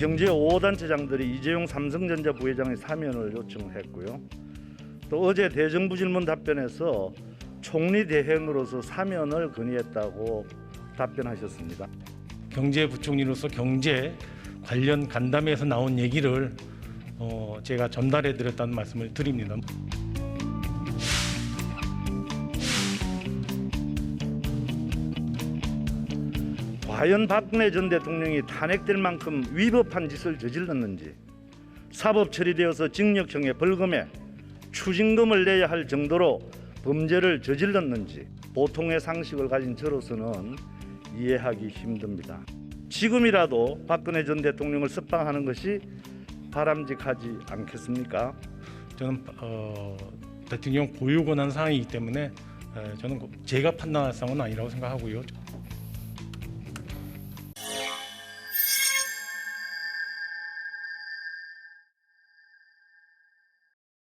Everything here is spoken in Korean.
경제 5단체장들이 이재용 삼성전자 부회장의 사면을 요청했고요. 또 어제 대정부 질문 답변에서 총리 대행으로서 사면을 건의했다고 답변하셨습니다. 경제부총리로서 경제 관련 간담회에서 나온 얘기를 어, 제가 전달해 드렸다는 말씀을 드립니다. 과연 박근혜 전 대통령이 탄핵될 만큼 위법한 짓을 저질렀는지 사법 처리되어서 징역형의 벌금에 추징금을 내야 할 정도로 범죄를 저질렀는지 보통의 상식을 가진 저로서는 이해하기 힘듭니다. 지금이라도 박근혜 전 대통령을 석방하는 것이 바람직하지 않겠습니까? 저는 어, 대통령 고유 권한 사항이기 때문에 에, 저는 제가 판단할 사항은 아니라고 생각하고요.